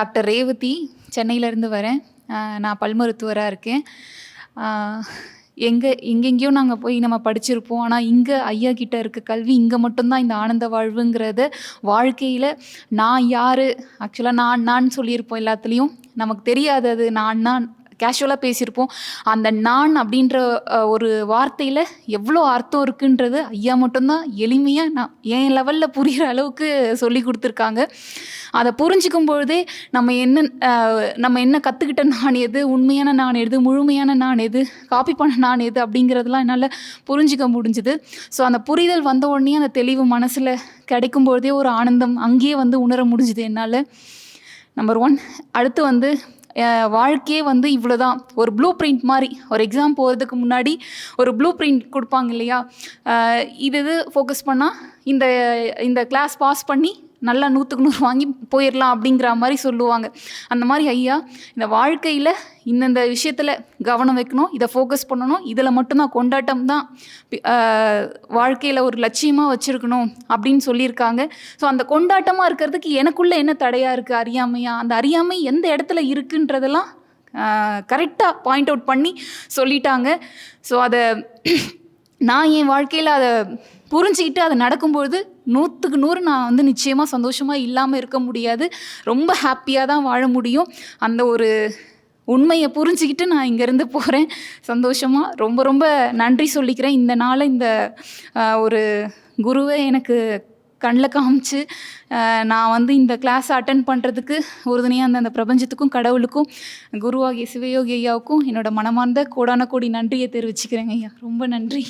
Doctor Revathi சென்னையிலேருந்து வரேன். நான் பல் மருத்துவராக இருக்கேன். எங்கே எங்கெங்கேயோ நாங்கள் போய் நம்ம படிச்சிருப்போம். ஆனால் இங்கே ஐயா கிட்ட இருக்க கல்வி இங்கே மட்டும்தான் இந்த ஆனந்த வாழ்வுங்கிறத வாழ்க்கையில். நான் யார்? ஆக்சுவலாக நான் நான் சொல்லியிருப்போம் எல்லாத்துலேயும். நமக்கு தெரியாது அது நான் நான். கேஷுவலாக பேசியிருப்போம். அந்த நான் அப்படின்ற ஒரு வார்த்தையில் எவ்வளோ அர்த்தம் இருக்குன்றது ஐயா மட்டும்தான் எளிமையாக நான் என் லெவலில் புரிகிற அளவுக்கு சொல்லி கொடுத்துருக்காங்க. அதை புரிஞ்சுக்கும் பொழுதே நம்ம என்ன நம்ம என்ன கற்றுக்கிட்ட நான் எது உண்மையான நான் எது முழுமையான நான் எது காப்பி பண்ண நான் எது அப்படிங்கிறதெல்லாம் என்னால் புரிஞ்சுக்க முடிஞ்சுது. ஸோ அந்த புரிதல் வந்த உடனே அந்த தெளிவு மனசில் கிடைக்கும் பொழுதே ஒரு ஆனந்தம் அங்கேயே வந்து உணர முடிஞ்சுது என்னால். நம்பர் ஒன் அடுத்து வந்து வாழ்க்கையே வந்து இவ்வளோ தான் ஒரு ப்ளூ பிரிண்ட் மாதிரி. ஒரு எக்ஸாம் போகிறதுக்கு முன்னாடி ஒரு ப்ளூ பிரிண்ட் கொடுப்பாங்க இல்லையா? இது இது ஃபோக்கஸ் பண்ணால் இந்த இந்த கிளாஸ் பாஸ் பண்ணி நல்லா நூற்றுக்கு நூறு வாங்கி போயிடலாம் அப்படிங்கிற மாதிரி சொல்லுவாங்க. அந்த மாதிரி ஐயா இந்த வாழ்க்கையில் இந்தந்த விஷயத்தில் கவனம் வைக்கணும் இதை ஃபோக்கஸ் பண்ணணும் இதில் மட்டும்தான் கொண்டாட்டம் தான் வாழ்க்கையில் ஒரு லட்சியமாக வச்சுருக்கணும் அப்படின்னு சொல்லியிருக்காங்க. ஸோ அந்த கொண்டாட்டமாக இருக்கிறதுக்கு எனக்குள்ளே என்ன தடையாக இருக்குது அறியாமையா? அந்த அறியாமை எந்த இடத்துல இருக்குன்றதெல்லாம் கரெக்டாக பாயிண்ட் அவுட் பண்ணி சொல்லிட்டாங்க. ஸோ அதை நான் என் வாழ்க்கையில் அதை புரிஞ்சுக்கிட்டு அது நடக்கும்பொழுது நூற்றுக்கு நூறு நான் வந்து நிச்சயமாக சந்தோஷமாக இல்லாமல் இருக்க முடியாது. ரொம்ப ஹாப்பியாக தான் வாழ முடியும். அந்த ஒரு உண்மையை புரிஞ்சுக்கிட்டு நான் இங்கேருந்து போகிறேன் சந்தோஷமாக ரொம்ப ரொம்ப நன்றி சொல்லிக்கிறேன். இந்த நாளை இந்த ஒரு குருவை எனக்கு கண்ணில் காமிச்சு நான் வந்து இந்த கிளாஸ் அட்டன் பண்ணுறதுக்கு உறுதுணையாக அந்த அந்த பிரபஞ்சத்துக்கும் கடவுளுக்கும் குருவாகிய சிவயோகி ஐயாவுக்கும் என்னோட மனமார்ந்த கோடான கோடி நன்றியை தெரிவிச்சுக்கிறேங்க ஐயா. ரொம்ப நன்றி.